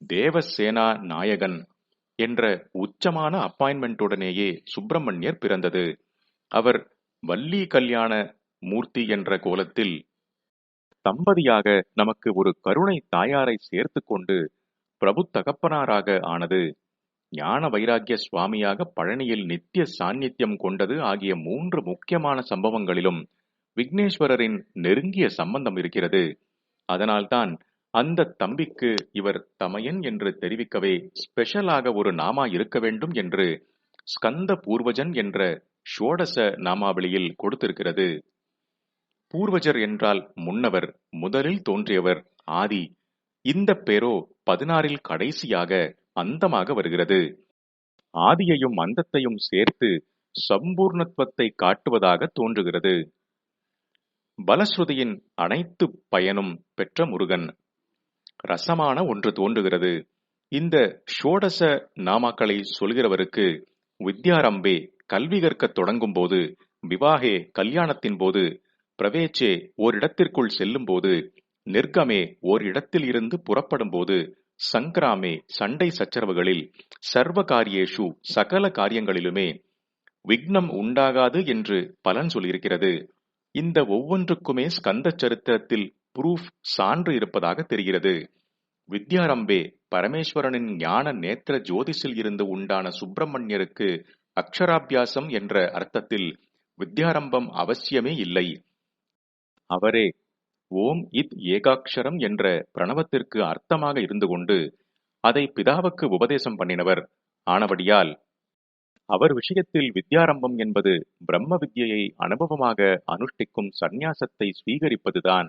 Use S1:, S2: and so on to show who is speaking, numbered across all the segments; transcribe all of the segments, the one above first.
S1: தேவசேனா நாயகன் என்ற உச்சமான அப்பாயின்மெண்ட்டுடனேயே சுப்பிரமணியர் பிறந்தது. அவர் வள்ளி கல்யாண மூர்த்தி என்ற கோலத்தில் தம்பதியாக நமக்கு ஒரு கருணை தாயாரை சேர்த்து கொண்டு பிரபு தகப்பனாராக ஆனது. ஞான வைராக்கிய சுவாமியாக பழனியில் நித்திய சாநித்தியம் கொண்டது ஆகிய மூன்று முக்கியமான சம்பவங்களிலும் விக்னேஸ்வரரின் நெருங்கிய சம்பந்தம் இருக்கிறது. அதனால்தான் அந்த தம்பிக்கு இவர் தமையன் என்று தெரிவிக்கவே ஸ்பெஷலாக ஒரு நாமா இருக்க வேண்டும் என்று ஸ்கந்த பூர்வஜன் என்ற ஷோடச நாமாவளியில் கொடுத்திருக்கிறது. பூர்வஜர் என்றால் முன்னவர் முதலில் தோன்றியவர் ஆதி. இந்த பேரோ பதினாறில் கடைசியாக அந்தமாக வருகிறது. ஆதியையும் அந்தத்தையும் சேர்த்து சம்பூர்ணத்துவத்தை காட்டுவதாக தோன்றுகிறது. பலஸ்ருதியின் அனைத்து பயனும் பெற்ற முருகன். ரசமான ஒன்று தோன்றுகிறது. இந்த ஷோடச நாமாக்களை சொல்கிறவருக்கு வித்யாரம்பே கல்வி கற்கத் தொடங்கும் போது விவாகே கல்யாணத்தின் போது பிரவேச்சே ஓரிடத்திற்குள் செல்லும் போது நிர்கமே ஓர் இடத்தில் இருந்து புறப்படும் போது சங்கிராமே சண்டை சச்சரவுகளில் சர்வ காரியேஷு சகல காரியங்களிலுமே விக்னம் உண்டாகாது என்று பலன் சொல்லியிருக்கிறது. இந்த ஒவ்வொன்றுக்குமே ஸ்கந்த சரித்திரத்தில் ப்ரூஃப் சான்று இருப்பதாக தெரிகிறது. வித்யாரம்பே பரமேஸ்வரனின் ஞான நேத்திர ஜோதிஷில் இருந்து உண்டான சுப்பிரமணியருக்கு அக்ஷராபியாசம் என்ற அர்த்தத்தில் வித்யாரம்பம் அவசியமே இல்லை. அவரே ஓம் இத் ஏகாட்சரம் என்ற பிரணவத்திற்கு அர்த்தமாக இருந்து கொண்டு அதை பிதாவுக்கு உபதேசம் பண்ணினவர். ஆனபடியால் அவர் விஷயத்தில் வித்யாரம்பம் என்பது பிரம்ம வித்யை அனுபவமாக அனுஷ்டிக்கும் சந்நியாசத்தை ஸ்வீகரிப்பதுதான்.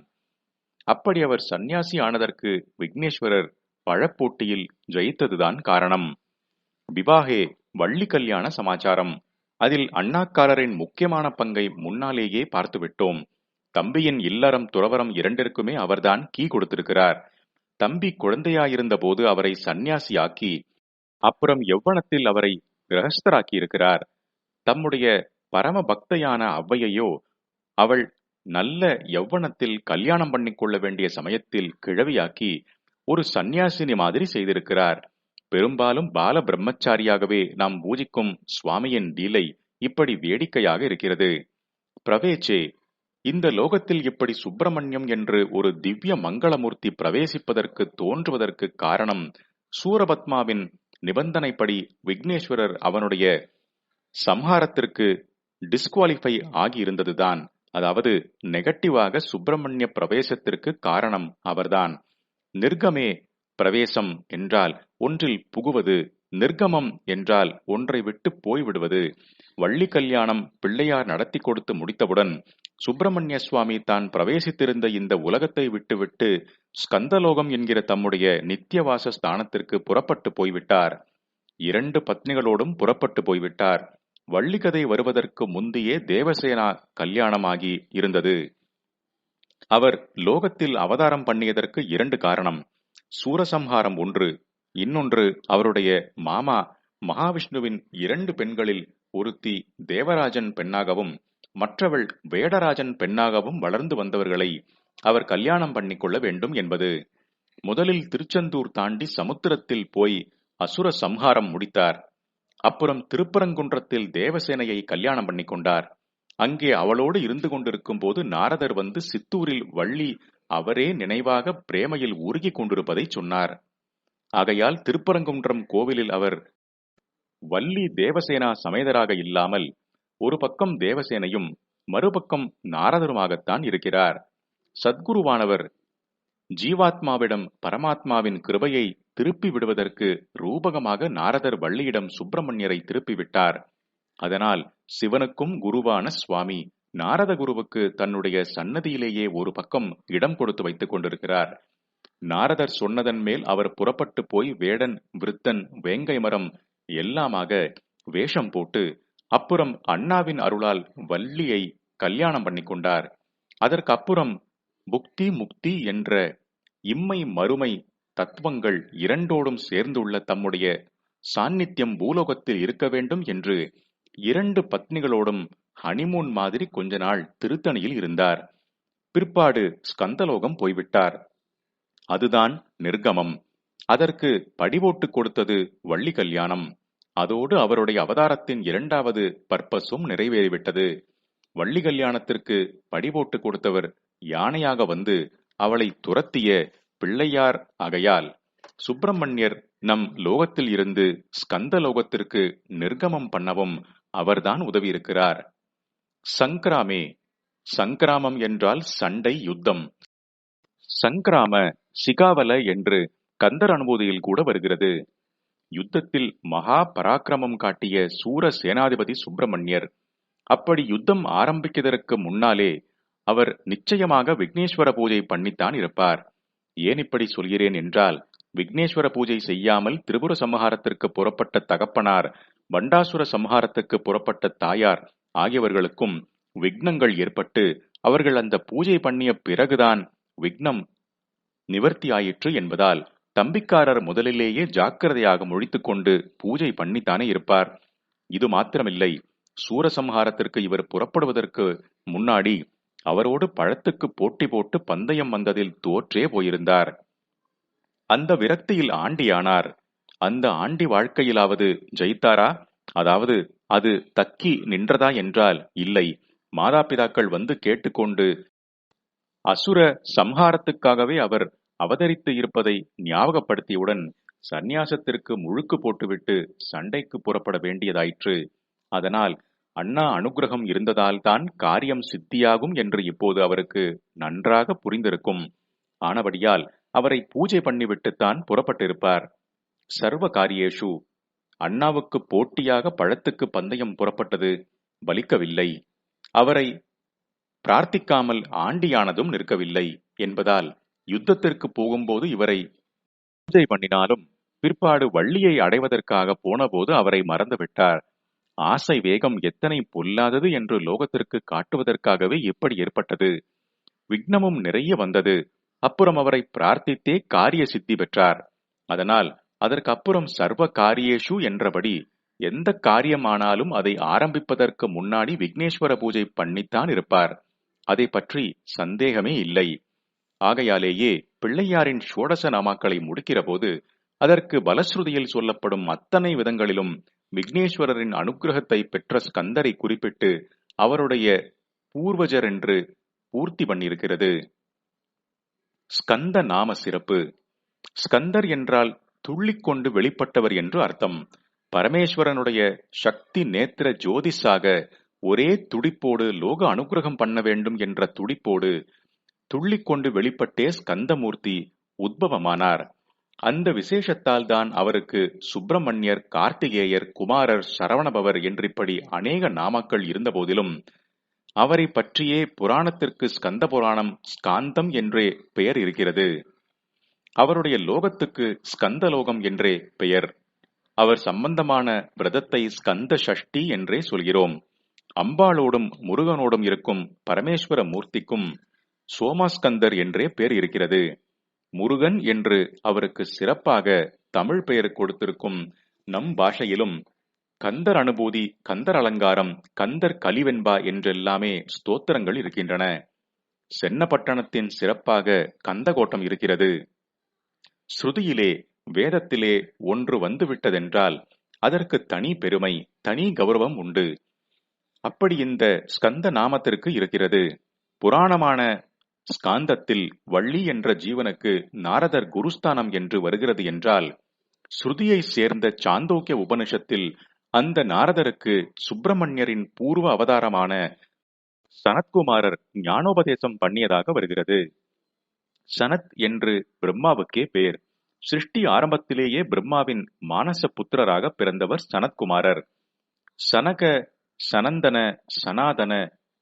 S1: அப்படி அவர் சந்நியாசி ஆனதற்கு விக்னேஸ்வரர் பழப்போட்டியில் ஜெயித்ததுதான் காரணம். விவாகே வள்ளி கல்யாண சமாச்சாரம். அதில் அண்ணாக்காரரின் முக்கியமான பங்கை முன்னாலேயே பார்த்துவிட்டோம். தம்பியின் இல்லறம் துறவரம் இரண்டிற்குமே அவர்தான் கீ கொடுத்திருக்கிறார். தம்பி குழந்தையாயிருந்த போது அவரை சந்நியாசியாக்கி அப்புறம் எவ்வனத்தில் அவரை கிரகஸ்தராக்கி இருக்கிறார் தம்முடைய பரம பக்தையான அவ்வையையோ அவள் நல்ல யௌவனத்தில் கல்யாணம் பண்ணிக்கொள்ள வேண்டிய சமயத்தில் கிழவியாக்கி ஒரு சந்நியாசினி மாதிரி செய்திருக்கிறார். பெரும்பாலும் பால பிரம்மச்சாரியாகவே நாம் பூஜிக்கும் சுவாமியின் லீலை இப்படி வேடிக்கையாக இருக்கிறது. பிரவேச்சே இந்த லோகத்தில் இப்படி சுப்பிரமணியம் என்று ஒரு திவ்ய மங்களமூர்த்தி பிரவேசிப்பதற்கு தோன்றுவதற்கு காரணம் சூரபத்மாவின் நிபந்தனைப்படி விக்னேஸ்வரர் அவனுடைய சம்ஹாரத்திற்கு டிஸ்குவாலிஃபை ஆகியிருந்ததுதான். அதாவது நெகட்டிவாக சுப்பிரமணிய பிரவேசத்திற்கு காரணம் அவர்தான். நிர்கமே பிரவேசம் என்றால் ஒன்றில் புகுவது நிர்கமம் என்றால் ஒன்றை விட்டு போய்விடுவது. வள்ளி கல்யாணம் பிள்ளையார் நடத்தி கொடுத்து முடித்தவுடன் சுப்பிரமணிய சுவாமி தான் பிரவேசித்திருந்த இந்த உலகத்தை விட்டுவிட்டு ஸ்கந்தலோகம் என்கிற தம்முடைய நித்தியவாச ஸ்தானத்திற்கு புறப்பட்டு போய்விட்டார். இரண்டு பத்னிகளோடும் புறப்பட்டு போய்விட்டார். வள்ளிக்கதை வருவதற்கு முந்தையே தேவசேனா கல்யாணமாகி இருந்தது. அவர் லோகத்தில் அவதாரம் பண்ணியதற்கு இரண்டு காரணம். சூரசம்ஹாரம் ஒன்று இன்னொன்று அவருடைய மாமா மகாவிஷ்ணுவின் இரண்டு பெண்களில் ஒருத்தி தேவராஜன் பெண்ணாகவும் மற்றவள் வேடராஜன் பெண்ணாகவும் வளர்ந்து வந்தவர்களை அவர் கல்யாணம் பண்ணிக்கொள்ள வேண்டும் என்பது. முதலில் திருச்செந்தூர் தாண்டி சமுத்திரத்தில் போய் அசுர சம்ஹாரம் முடித்தார். அப்புறம் திருப்பரங்குன்றத்தில் தேவசேனையை கல்யாணம் பண்ணி கொண்டார் அங்கே அவளோடு இருந்து கொண்டிருக்கும் போது நாரதர் வந்து சித்தூரில் வள்ளி அவரே நினைவாக பிரேமையில் உருகிக் கொண்டிருப்பதை சொன்னார். ஆகையால் திருப்பரங்குன்றம் கோவிலில் அவர் வள்ளி தேவசேனா சமேதராக இல்லாமல் ஒரு பக்கம் தேவசேனையும் மறுபக்கம் நாரதருமாகத்தான் இருக்கிறார். சத்குருவானவர் ஜீவாத்மாவிடம் பரமாத்மாவின் கிருபையை திருப்பி விடுவதற்கு ரூபகமாக நாரதர் வள்ளியிடம் சுப்பிரமணியரை திருப்பி விட்டார். அதனால் சிவனுக்கும் குருவான சுவாமி நாரத குருவுக்கு தன்னுடைய சன்னதியிலேயே ஒரு பக்கம் இடம் கொடுத்து வைத்துக் கொண்டிருக்கிறார். நாரதர் சொன்னதன் மேல் அவர் புறப்பட்டு போய் வேடன் விருத்தன் வேங்கை மரம் எல்லாமாக வேஷம் போட்டு அப்புறம் அண்ணாவின் அருளால் வள்ளியை கல்யாணம் பண்ணி கொண்டார். அதற்கு அப்புறம் புக்தி முக்தி என்ற இம்மை மறுமை தத்துவங்கள் இரண்டோடும் சேர்ந்துள்ள தம்முடைய சாநித்தியம் பூலோகத்தில் இருக்க வேண்டும் என்று இரண்டு பத்னிகளோடும் ஹனிமூன் மாதிரி கொஞ்ச நாள் திருத்தணியில் இருந்தார். பிற்பாடு ஸ்கந்தலோகம் போய்விட்டார். அதுதான் நிர்கமம். அதற்கு படிவோட்டு கொடுத்தது வள்ளி கல்யாணம். அதோடு அவருடைய அவதாரத்தின் இரண்டாவது பர்பஸும் நிறைவேறிவிட்டது. வள்ளி கல்யாணத்திற்கு படிவோட்டு கொடுத்தவர் யானையாக வந்து அவளை துரத்திய பிள்ளையார் ஆகையால் சுப்பிரமணியர் நம் லோகத்தில் இருந்து ஸ்கந்த லோகத்திற்கு நிர்கமம் பண்ணவும் அவர்தான் உதவியிருக்கிறார். சங்கிராமே சங்கிராமம் என்றால் சண்டை யுத்தம். சங்கிராம சிகாவல என்று கந்தர் அனுபூதியில் கூட வருகிறது. யுத்தத்தில் மகா பராக்கிரமம் காட்டிய சூர சேனாதிபதி சுப்பிரமணியர் அப்படி யுத்தம் ஆரம்பிக்கிறதற்கு முன்னாலே அவர் நிச்சயமாக விக்னேஸ்வர பூஜை பண்ணித்தான் இருப்பார். ஏன் இப்படி சொல்கிறேன் என்றால் விக்னேஸ்வர பூஜை செய்யாமல் திரிபுர சம்ஹாரத்திற்கு புறப்பட்ட தகப்பனார் வண்டாசுர சம்ஹாரத்துக்கு புறப்பட்ட தாயார் ஆகியவர்களுக்கும் விக்னங்கள் ஏற்பட்டு அவர்கள் அந்த பூஜை பண்ணிய பிறகுதான் விக்னம் நிவர்த்தியாயிற்று என்பதால் தம்பிக்காரர் முதலிலேயே ஜாக்கிரதையாக முழித்துக்கொண்டு பூஜை பண்ணித்தானே இருப்பார். இது மாத்திரமில்லை. சூரசம்ஹாரத்திற்கு இவர் புறப்படுவதற்கு முன்னாடி அவரோடு பழத்துக்கு போட்டி போட்டு பந்தயம் வந்ததில் தோற்றே போயிருந்தார். அந்த விரக்தியில் ஆண்டியானார். அந்த ஆண்டி வாழ்க்கையிலாவது ஜெயித்தாரா? அதாவது அது தக்கி நின்றதா என்றால் இல்லை. மாதாபிதாக்கள் வந்து கேட்டுக்கொண்டு அசுர சம்ஹாரத்துக்காகவே அவர் அவதரித்து இருப்பதை ஞாபகப்படுத்தியவுடன் சந்நியாசத்திற்கு முழுக்கு போட்டுவிட்டு சண்டைக்கு புறப்பட வேண்டியதாயிற்று. அதனால் அண்ணா அனுகிரகம் இருந்ததால்தான் காரியம் சித்தியாகும் என்று இப்போது அவருக்கு நன்றாக புரிந்திருக்கும். ஆனபடியால் அவரை பூஜை பண்ணிவிட்டுத்தான் புறப்பட்டிருப்பார். சர்வ காரியேஷு அண்ணாவுக்கு போட்டியாக பழத்துக்கு பந்தயம் புறப்பட்டது பலிக்கவில்லை அவரை பிரார்த்திக்காமல் ஆண்டியானதும் நிற்கவில்லை என்பதால் யுத்தத்திற்கு போகும்போது இவரை பூஜை பண்ணினாலும் பிற்பாடு வள்ளியை அடைவதற்காக போனபோது அவரை மறந்துவிட்டார். ஆசை வேகம் எத்தனை பொல்லாதது என்று லோகத்திற்கு காட்டுவதற்காகவே இப்படி ஏற்பட்டது. விக்னமும் நிறைய வந்தது. அப்புறம் அவரை பிரார்த்தித்தே காரிய சித்தி பெற்றார். அதனால் அதற்கு அப்புறம் சர்வ காரியேஷு என்றபடி எந்த காரியமானாலும் அதை ஆரம்பிப்பதற்கு முன்னாடி விக்னேஸ்வர பூஜை பண்ணித்தான் இருப்பார். அதை பற்றி சந்தேகமே இல்லை. ஆகையாலேயே பிள்ளையாரின் ஷோடச நாமாக்களை முடிக்கிற போது அதற்கு பலஸ்ருதியில் சொல்லப்படும் அத்தனை விதங்களிலும் விக்னேஸ்வரரின் அனுகிரகத்தை பெற்ற ஸ்கந்தரை குறிப்பிட்டு அவருடைய பூர்வஜர் என்று பூர்த்தி பண்ணியிருக்கிறது. ஸ்கந்த நாம சிறப்பு. ஸ்கந்தர் என்றால் துள்ளிக்கொண்டு வெளிப்பட்டவர் என்று அர்த்தம். பரமேஸ்வரனுடைய சக்தி நேத்திர ஜோதிஷாக ஒரே துடிப்போடு லோக அனுகிரகம் பண்ண வேண்டும் என்ற துடிப்போடு துள்ளிக்கொண்டு வெளிப்பட்டே ஸ்கந்தமூர்த்தி உத்பவமானார். அந்த விசேஷத்தால் தான் அவருக்கு சுப்பிரமணியர் கார்த்திகேயர் குமாரர் சரவணபவர் என்றிப்படி அநேக நாமக்கள் இருந்தபோதிலும் அவரை பற்றியே புராணத்திற்கு ஸ்கந்த புராணம் ஸ்காந்தம் என்றே பெயர் இருக்கிறது. அவருடைய லோகத்துக்கு ஸ்கந்தலோகம் என்றே பெயர். அவர் சம்பந்தமான விரதத்தை ஸ்கந்த சஷ்டி என்றே சொல்கிறோம். அம்பாளோடும் முருகனோடும் இருக்கும் பரமேஸ்வர மூர்த்திக்கும் சோமாஸ்கந்தர் என்றே பெயர் இருக்கிறது. முருகன் என்று அவருக்கு சிறப்பாக தமிழ் பெயர் கொடுத்திருக்கும் நம் பாஷையிலும் கந்தர் அனுபூதி கந்தர் அலங்காரம் கந்தர் கலிவெண்பா என்றெல்லாமே ஸ்தோத்திரங்கள் இருக்கின்றன. சென்னப்பட்டணத்தின் சிறப்பாக கந்தகோட்டம் இருக்கிறது. ஸ்ருதியிலே வேதத்திலே ஒன்று வந்துவிட்டதென்றால் அதற்கு தனி பெருமை தனி கௌரவம் உண்டு. அப்படி இந்த ஸ்கந்த நாமத்திற்கு இருக்கிறது. புராணமான ஸ்காந்தத்தில் வள்ளி என்ற ஜீவனுக்கு நாரதர் குருஸ்தானம் என்று வருகிறது என்றால் ஸ்ருதியை சேர்ந்த சாந்தோக்கிய உபனிஷத்தில் அந்த நாரதருக்கு சுப்பிரமணியரின் பூர்வ அவதாரமான சனத்குமாரர் ஞானோபதேசம் பண்ணியதாக வருகிறது. சனத் என்று பிரம்மாவுக்கே பேர் சிருஷ்டி ஆரம்பத்திலேயே பிரம்மாவின் மானச புத்திரராக பிறந்தவர் சனத்குமாரர். சனக சனந்தன சனாதன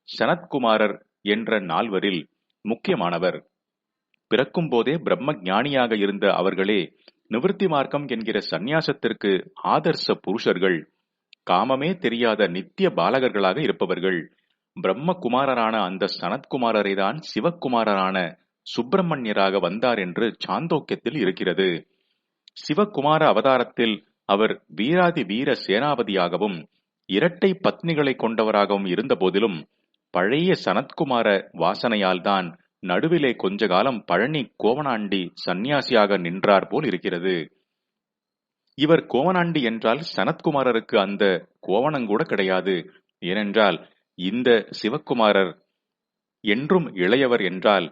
S1: சனத்குமாரர் என்ற நால்வரில் முக்கியமானவர். பிறக்கும் போதே பிரம்ம ஞானியாக இருந்த அவர்களே நிவர்த்தி மார்க்கம் என்கிற சந்நியாசத்திற்கு ஆதர்ச புருஷர்கள் காமமே தெரியாத நித்திய பாலகர்களாக இருப்பவர்கள். பிரம்மகுமாரரான அந்த சனத்குமாரரை தான் சிவக்குமாரரான சுப்பிரமணியராக வந்தார் என்று சாந்தோக்கியத்தில் இருக்கிறது. சிவகுமார அவதாரத்தில் அவர் வீராதி வீர சேனாபதியாகவும் இரட்டை பத்னிகளை கொண்டவராகவும் இருந்த போதிலும் பழைய சனத்குமார வாசனையால்தான் நடுவிலே கொஞ்ச காலம் பழனி கோவனாண்டி சந்நியாசியாக நின்றார் போல் இருக்கிறது. இவர் கோவனாண்டி என்றால் சனத்குமாரருக்கு அந்த கோவணங்கூட கிடையாது. ஏனென்றால் இந்த சிவக்குமாரர் என்றும் இளையவர் என்றால்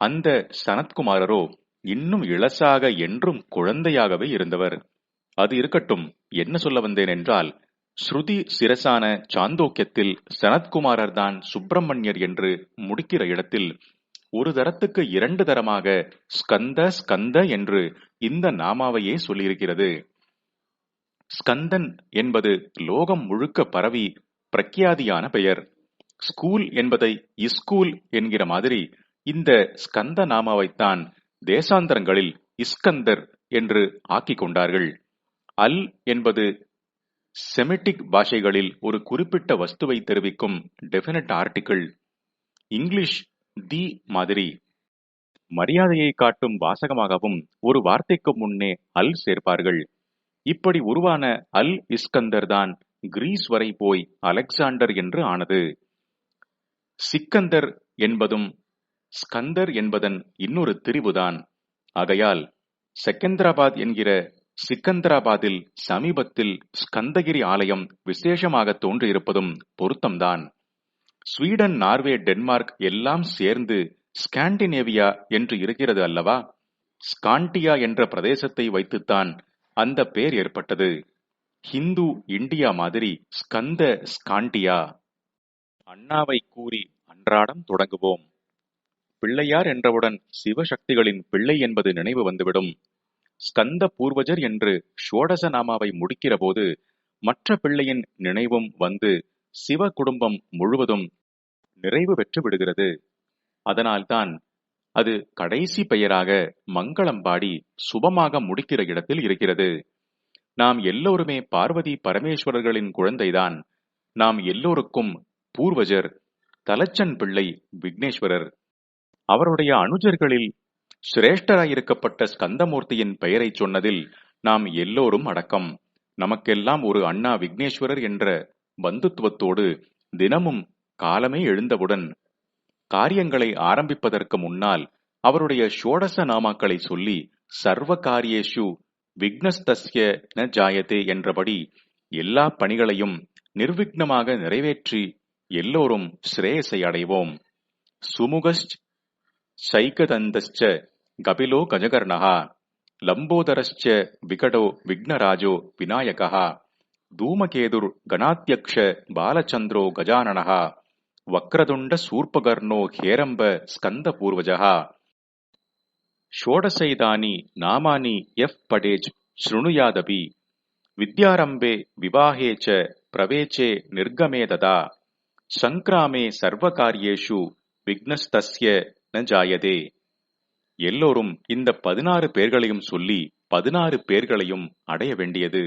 S1: அந்த சனத்குமாரரோ இன்னும் இளசாக என்றும் குழந்தையாகவே இருந்தவர். அது இருக்கட்டும் என்ன சொல்ல வந்தேன் என்றால் ஸ்ருதி சிரசான சாந்தோக்கியத்தில் சனத்குமாரர் தான் சுப்பிரமணியர் என்று முடிக்கிற இடத்தில் ஒரு தரத்துக்கு இரண்டு தரமாக ஸ்கந்த ஸ்கந்த என்று இந்த நாமாவையே சொல்லியிருக்கிறது. ஸ்கந்தன் என்பது லோகம் முழுக்க பரவி பிரக்யாதியான பெயர். ஸ்கூல் என்பதை இஸ்கூல் என்கிற மாதிரி இந்த ஸ்கந்த நாமாவைத்தான் தேசாந்தரங்களில் இஸ்கந்தர் என்று ஆக்கிக் கொண்டார்கள். அல் என்பது செமிட்டிக் பாஷைகளில் ஒரு குறிப்பிட்ட வஸ்துவை தெரிவிக்கும் டெபினட் ஆர்டிகிள் இங்கிலீஷ் தி மாதிரி. மரியாதையை காட்டும் வாசகமாகவும் ஒரு வார்த்தைக்கு முன்னே அல் சேர்ப்பார்கள். இப்படி உருவான அல் இஸ்கந்தர் தான் கிரீஸ் வரை போய் அலெக்சாண்டர் என்று ஆனது. சிக்கந்தர் என்பதும் ஸ்கந்தர் என்பதன் இன்னொரு திரிவுதான் ஆகையால் செகந்திராபாத் என்கிற சிக்கந்தராபாத்தில் சமீபத்தில் ஸ்கந்தகிரி ஆலயம் விசேஷமாக தோன்றியிருப்பதும் பொருத்தம்தான். ஸ்வீடன் நார்வே டென்மார்க் எல்லாம் சேர்ந்து ஸ்காண்டினேவியா என்று இருக்கிறது அல்லவா? ஸ்காண்டியா என்ற பிரதேசத்தை வைத்துத்தான் அந்த பெயர் ஏற்பட்டது. ஹிந்து இந்தியா மாதிரி ஸ்கந்த ஸ்காண்டியா. அண்ணாவை கூறி அன்றாடம் தொடங்குவோம். பிள்ளையார் என்றவுடன் சிவசக்திகளின் பிள்ளை என்பது நினைவு வந்துவிடும். ஸ்கந்த பூர்வஜர் என்று ஷோடச நாமாவை முடிக்கிற போது மற்ற பிள்ளையின் நினைவும் வந்து சிவ குடும்பம் முழுவதும் நிறைவு பெற்று விடுகிறது. அதனால்தான் அது கடைசி பெயராக மங்களம்பாடி சுபமாக முடிக்கிற இடத்தில் இருக்கிறது. நாம் எல்லோருமே பார்வதி பரமேஸ்வரர்களின் குழந்தைதான். நாம் எல்லோருக்கும் பூர்வஜர் தலச்சன் பிள்ளை விக்னேஸ்வரர். அவருடைய அனுஜர்களில் சிரேஷ்டராயிருக்கப்பட்ட ஸ்கந்தமூர்த்தியின் பெயரை சொன்னதில் நாம் எல்லோரும் அடக்கம். நமக்கெல்லாம் ஒரு அண்ணா விக்னேஸ்வரர் என்ற பந்துத்துவத்தோடு தினமும் காலமே எழுந்தவுடன் காரியங்களை ஆரம்பிப்பதற்கு முன்னால் அவருடைய ஷோடச நாமாக்களை சொல்லி சர்வ காரியேஷு விக்னஸ்தஸ்ய ந ஜாயதே என்றபடி எல்லா பணிகளையும் நிர்விக்னமாக நிறைவேற்றி எல்லோரும் ஸ்ரேயசை அடைவோம் சுமுகஸ்ச் சைகதந்தஸ்ச గపిలో గజకర్ణ లంబోదరశ్చ వికటో విఘ్నరాజో వినాయక ధూమకేతుర్ గణాధ్యక్ష బాలచంద్రో గజానన వక్రదుండ సూర్పగర్ణో హేరంబ స్కందపూర్వజ షోడశైదాని నామాని ఎఫ్ పడేజ్ శృణుయాదపి విద్యారంభే వివాహే చ ప్రవేచే నిర్గమే దదా సంక్రామే సర్వకార్యేషు విఘ్నస్తస్య న జాయతే எல்லோரும் இந்த பதினாறு பேர்களையும் சொல்லி பதினாறு பேர்களையும் அடைய வேண்டியது